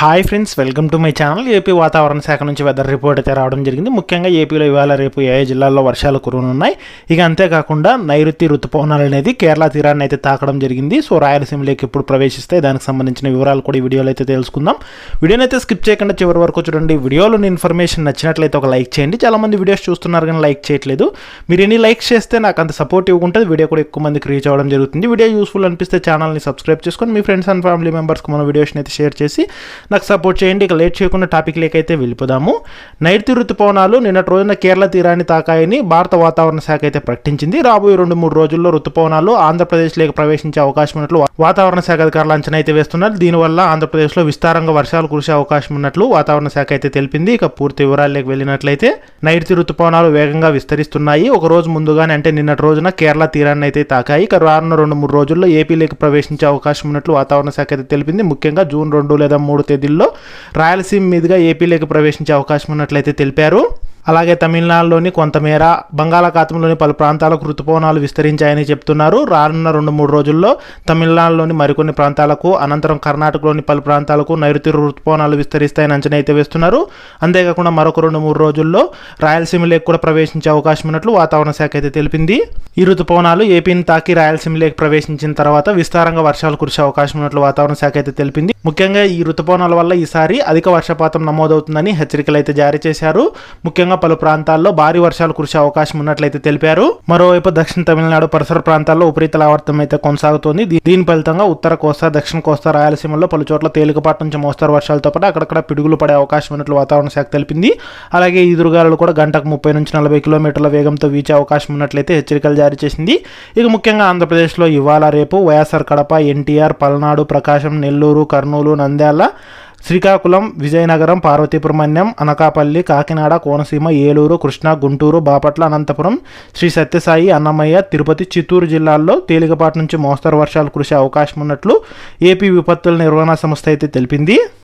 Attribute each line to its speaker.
Speaker 1: Hi friends welcome to my channel. AP వాతావరణ శాఖ నుంచి వెదర్ రిపోర్ట్ అయితే రావడం జరిగింది. ముఖ్యంగా ఏపీలో ఇవాళ రేపు ఏ జిల్లాల్లో వర్షాలు కురనున్నాయి. ఇక అంతేకాకుండా నైరుతి ఋతుపవనాలు అనేది కేరళ తీరాన్ని అయితే తాకడం జరిగింది. సో రాయలసీమలోకి ఎప్పుడు ప్రవేశిస్తాయి దానికి సంబంధించిన వివరాలు కూడా ఈ వీడియోలో అయితే తెలుసుకుందాం. వీడియోని అయితే స్కిప్ చేయకుండా చివరి వరకు చూడండి. వీడియోలోని ఇన్ఫర్మేషన్ నచ్చినట్లయితే ఒక లైక్ చేయండి. చాలా మంది వీడియోస్ చూస్తున్నారు కానీ లైక్ చేయట్లేదు. మీరు ఎన్ని లైక్ చేస్తే నాకు అంత సపోర్టివ్గా ఉంటుంది వీడియో కూడా ఎక్కువ మందికి రీచ్ అవ్వడం జరుగుతుంది. వీడియో యూస్ఫుల్ అనిపిస్తే ఛానల్ని సబ్స్క్రైబ్ చేసుకొని మీ ఫ్రెండ్స్ అండ్ ఫ్యామిలీ మెంబర్స్కి మన వీడియోస్ని అయితే షేర్ చేసి నాకు సపోర్ట్ చేయండి ఇక లేట్ చేయకుండా టాపిక్ లేకైతే వెళ్ళిపోదాము. నైరుతి ఋతుపవనాలు నిన్నటి రోజున కేరళ తీరాన్ని తాకాయని భారత వాతావరణ శాఖ అయితే ప్రకటించింది. రాబోయే రెండు మూడు రోజుల్లో ఋతుపవనాలు ఆంధ్రప్రదేశ్లోకి ప్రవేశించే అవకాశం ఉన్నట్లు వాతావరణ శాఖ అధికారులు అంచనా అయితే వేస్తున్నారు. దీనివల్ల ఆంధ్రప్రదేశ్లో విస్తారంగా వర్షాలు కురిసే అవకాశం ఉన్నట్లు వాతావరణ శాఖ అయితే తెలిపింది. ఇక పూర్తి వివరాల్లోకి వెళ్ళినట్లయితే నైరుతి ఋతుపవనాలు వేగంగా విస్తరిస్తున్నాయి. ఒక రోజు ముందుగానే అంటే నిన్నటి రోజున కేరళ తీరాన్ని అయితే తాకాయి. ఇక రానున్న రెండు మూడు రోజుల్లో ఏపీలోకి ప్రవేశించే అవకాశం ఉన్నట్లు వాతావరణ శాఖ అయితే తెలిపింది. ముఖ్యంగా జూన్ రెండు లేదా మూడు తేదీ తేదీల్లో రాయలసీమ మీదుగా ఏపీలోకి ప్రవేశించే అవకాశం ఉన్నట్లయితే తెలిపారు. అలాగే తమిళనాడులోని కొంతమేర బంగాళాఖాతంలోని పలు ప్రాంతాలకు ఋతుపవనాలు విస్తరించాయని చెప్తున్నారు. రానున్న రెండు మూడు రోజుల్లో తమిళనాడులోని మరికొన్ని ప్రాంతాలకు అనంతరం కర్ణాటకలోని పలు ప్రాంతాలకు నైరుతి ఋతుపవనాలు విస్తరిస్తాయని అంచనా అయితే వేస్తున్నారు. అంతేకాకుండా మరొక రెండు మూడు రోజుల్లో రాయలసీమలోకి కూడా ప్రవేశించే అవకాశం ఉన్నట్లు వాతావరణ శాఖ అయితే తెలిపింది. ఈ ఋతుపవనాలు ఏపీని తాకి రాయలసీమలోకి ప్రవేశించిన తర్వాత విస్తారంగా వర్షాలు కురిసే అవకాశం ఉన్నట్లు వాతావరణ శాఖ అయితే తెలిపింది. ముఖ్యంగా ఈ ఋతుపవనాల వల్ల ఈసారి అధిక వర్షపాతం నమోదవుతుందని హెచ్చరికలు అయితే జారీ చేశారు. ముఖ్యంగా పలు ప్రాంతాల్లో భారీ వర్షాలు కురిసే అవకాశం ఉన్నట్లయితే తెలిపారు. మరోవైపు దక్షిణ తమిళనాడు పరిసర ప్రాంతాల్లో ఉపరితల ఆవర్తం అయితే కొనసాగుతోంది. దీని ఫలితంగా ఉత్తర కోస్తా దక్షిణ కోస్తా రాయలసీమలో పలు చోట్ల తేలికపాటి నుంచి మోస్తరు వర్షాలతో పాటు అక్కడక్కడ పిడుగులు పడే అవకాశం ఉన్నట్లు వాతావరణ శాఖ తెలిపింది. అలాగే ఈదురుగాలు కూడా గంటకు ముప్పై నుంచి నలభై కిలోమీటర్ల వేగంతో వీచే అవకాశం ఉన్నట్లయితే హెచ్చరికలు జారీ చేసింది. ఇక ముఖ్యంగా ఆంధ్రప్రదేశ్లో ఇవాళ రేపు వైఎస్ఆర్ కడప ఎన్టీఆర్ పల్నాడు ప్రకాశం నెల్లూరు కర్నూలు నంద్యాల శ్రీకాకుళం విజయనగరం పార్వతీపురమణ్యం అనకాపల్లి కాకినాడ కోనసీమ ఏలూరు కృష్ణా గుంటూరు బాపట్ల అనంతపురం శ్రీ సత్యసాయి అన్నమయ్య తిరుపతి చిత్తూరు జిల్లాల్లో తేలికపాటి నుంచి మోస్తరు వర్షాలు కురిసే అవకాశం ఉన్నట్లు ఏపీ విపత్తుల నిర్వహణ సంస్థ అయితే తెలిపింది.